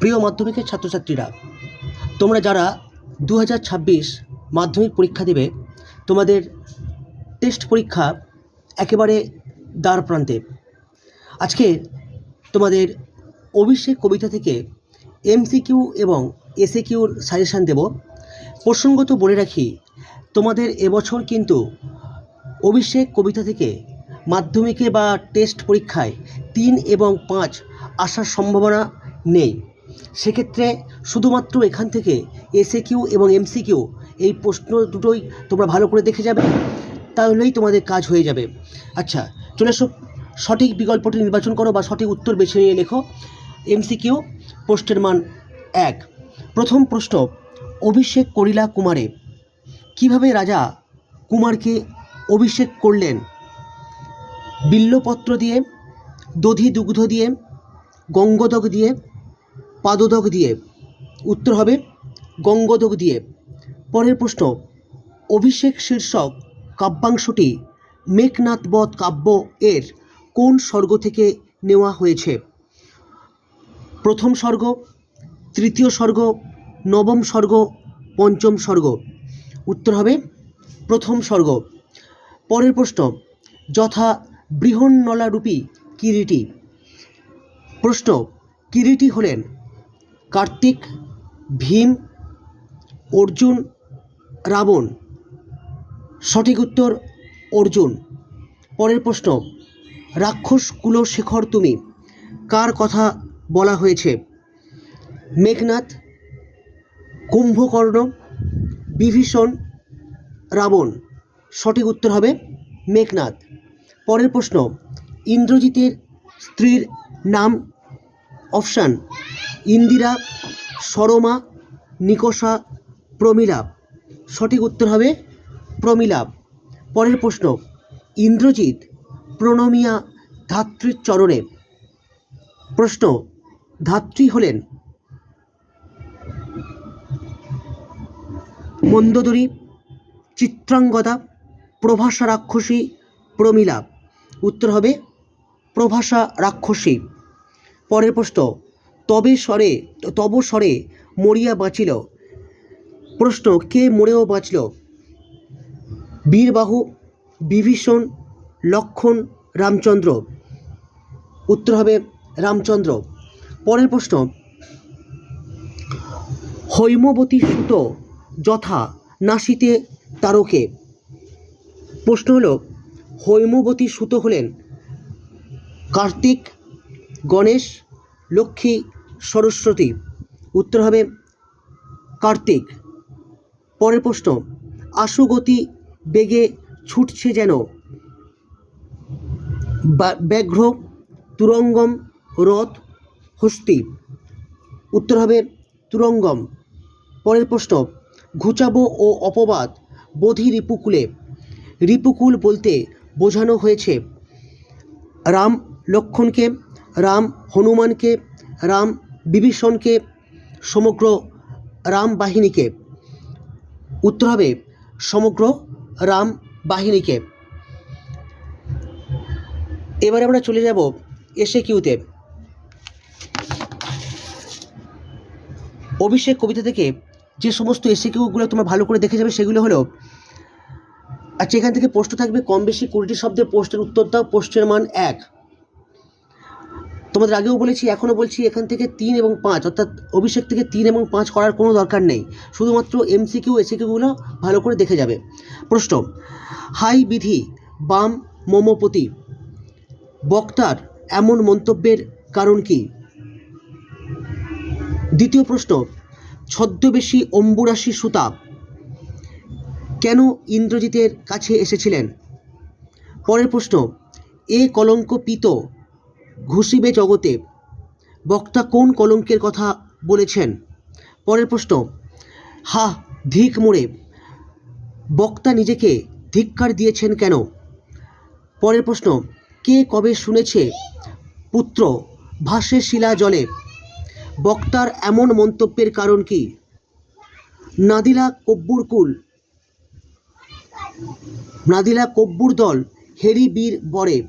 প্রিয় মাধ্যমিকের ছাত্রছাত্রীরা, তোমরা যারা দু হাজার ছাব্বিশ মাধ্যমিক পরীক্ষা দেবে, তোমাদের টেস্ট পরীক্ষা একেবারে দ্বার প্রান্তে। আজকে তোমাদের অভিষেক কবিতা থেকে এমসিকিউ এবং এসএকিউর সাজেশান দেব। প্রসঙ্গত বলে রাখি, তোমাদের এবছর কিন্তু অভিষেক কবিতা থেকে মাধ্যমিকে বা টেস্ট পরীক্ষায় তিন এবং পাঁচ আসার সম্ভাবনা নেই। সেক্ষেত্রে শুধুমাত্র এখান থেকে এসএ কিউ এবং এমসি কিউ এই প্রশ্ন দুটোই তোমরা ভালো করে দেখে যাবে, তাহলেই তোমাদের কাজ হয়ে যাবে। আচ্ছা চলে এসো, সঠিক বিকল্পটি নির্বাচন করো বা সঠিক উত্তর বেছে নিয়ে লেখো। এমসি কিউ প্রশ্নের মান এক। প্রথম প্রশ্ন, অভিষেক করিলা কুমারে, কীভাবে রাজা কুমারকে অভিষেক করলেন? বিল্লপত্র দিয়ে, দধি দুগ্ধ দিয়ে, গঙ্গদক দিয়ে পাদদক দিয়ে। উত্তর হবে গঙ্গদক দিয়ে। পরের প্রশ্ন, অভিষেক শীর্ষক কাব্যাংশটি মেঘনাথবধ কাব্য এর কোন স্বর্গ থেকে নেওয়া হয়েছে? প্রথম স্বর্গ, তৃতীয় স্বর্গ, নবম স্বর্গ, পঞ্চম স্বর্গ। উত্তর হবে প্রথম স্বর্গ। পরের প্রশ্ন, যথা বৃহন্নলারূপী কিরীটি? প্রশ্ন, কিরীটি হলেন কার্তিক, ভীম, অর্জুন, রাবণ। সঠিক উত্তর, অর্জুন। পরের প্রশ্ন, রাক্ষস কুলশেখর তুমি, কার কথা বলা হয়েছে? মেঘনাথ, কুম্ভকর্ণ, বিভীষণ, রাবণ। সঠিক উত্তর হবে মেঘনাথ। পরের প্রশ্ন, ইন্দ্রজিতের স্ত্রীর নাম অপশান। ইন্দিরা, সরমা, নিকষা প্রমিলা সঠিক উত্তর হবে প্রমিলা পরের প্রশ্ন, ইন্দ্রজিৎ প্রণমিয়া ধাত্রীর চরণে। প্রশ্ন, ধাত্রী হলেন মন্দোদরী, চিত্রাঙ্গদা, প্রভাষা রাক্ষসী প্রমিলা উত্তর হবে প্রভাষা রাক্ষসী। পরের প্রশ্ন তবে স্বরে তব স্বরে মরিয়া বাঁচিল। প্রশ্ন, কে মরেও বাঁচল? বীরবাহু, বিভীষণ, লক্ষণ, রামচন্দ্র। উত্তর হবে রামচন্দ্র। পরের প্রশ্ন, হৈমবতী সুত যথা নাসিতে তারকে? প্রশ্ন হলো, হৈমবতী সুত হলেন কার্তিক, গণেশ, লক্ষ্মী সরস্বতী উত্তর হবে কার্তিক। পরের প্রশ্ন আশুগতি বেগে ছুটছে যেন? ব্যাঘ্র, তুরঙ্গম, রথ, হস্তি। উত্তর হবে তুরঙ্গম। পরের প্রশ্ন, ঘুচাবো ও অপবাদ বোধি রিপুকুলে। রিপুকুল বলতে বোঝানো হয়েছে, রাম লক্ষণকে, রাম হনুমানকে, রাম বিভীষণকে সমগ্র রাম বাহিনীকে, উত্তর হবে সমগ্র রাম বাহিনীকে। এবারে আমরা চলে যাব এসে কিউতে অভিষেক কবিতা থেকে যে সমস্ত এসে কিউগুলো তোমরা ভালো করে দেখে যাবে সেগুলো হলো আচ্ছা এখান থেকে প্রশ্ন থাকবে কম বেশি কুড়িটি শব্দে পোস্টের উত্তর দাও পোস্টের মান এক। তোমাদের আগেও বলেছি, এখনও বলছি, এখান থেকে তিন এবং পাঁচ, অর্থাৎ অভিষেক থেকে তিন এবং পাঁচ করার কোনো দরকার নেই। শুধুমাত্র এমসিকিউ এসিকিউগুলো ভালো করে দেখে যাবে। প্রশ্ন, হাই বিধি, বাম মোমোপতি, বক্তার এমন মন্তব্যের কারণ কি? দ্বিতীয় প্রশ্ন, ছদ্মবেশী অম্বুরাশি সুতা, কেন ইন্দ্রজিতের কাছে এসেছিলেন? পরের প্রশ্ন, এ কলঙ্ক পিত ঘুষিবে জগতে। বক্তা কোন কলঙ্কের কথা বলেছেন? পরের প্রশ্ন হা ধিক মোড়ে। বক্তা নিজেকে ধিক্কার দিয়েছেন কেন? পরের প্রশ্ন, কে কবে শুনেছে, পুত্র, ভাসে শিলা জলে? বক্তার এমন মন্তব্যের কারণ কি? নাদিলা কব্বুরকুল নাদিলা কব্বুর দল হেরি বীর বরে।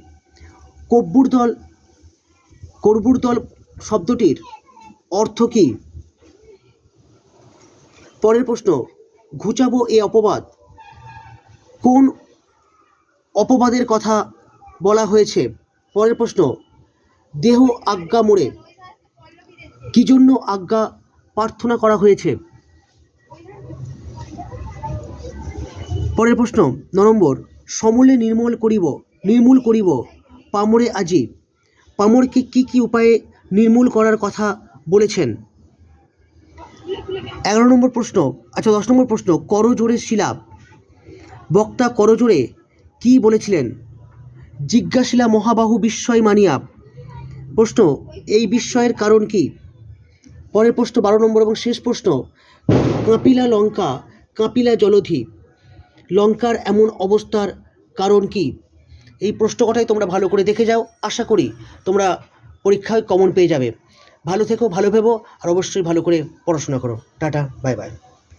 কব্বুর দল করবুর দল শব্দটির অর্থ কী? পরের প্রশ্ন, ঘুচাবো এ অপবাদ। কোন অপবাদের কথা বলা হয়েছে? পরের প্রশ্ন, দেহ আজ্ঞা মোড়ে। কি জন্য আজ্ঞা প্রার্থনা করা হয়েছে? পরের প্রশ্ন, ন নম্বর, সমূলে নির্মূল করিব নির্মূল করিব পামরে আজি। পামরকে কি কি উপায়ে নির্মূল করার কথা বলেছেন? এগারো নম্বর প্রশ্ন আচ্ছা দশ নম্বর প্রশ্ন, করজোড়ে শিলাপ। বক্তা করজোড়ে কি বলেছিলেন? জিজ্ঞাসিলা মহাবাহু বিস্ময় মানিয়া। প্রশ্ন, এই বিস্ময়ের কারণ কি? পরের প্রশ্ন বারো নম্বর এবং শেষ প্রশ্ন, কাঁপিলা লঙ্কা, কাঁপিলা জলধি। লঙ্কার এমন অবস্থার কারণ কি? এই প্রশ্ন কথাই তোমরা ভালো করে দেখে যাও, আশা করি তোমরা পরীক্ষায় কমন পেয়ে যাবে। ভালো থেকো, ভালো ভেবো, আর অবশ্যই ভালো করে পড়াশোনা করো। Tata bye bye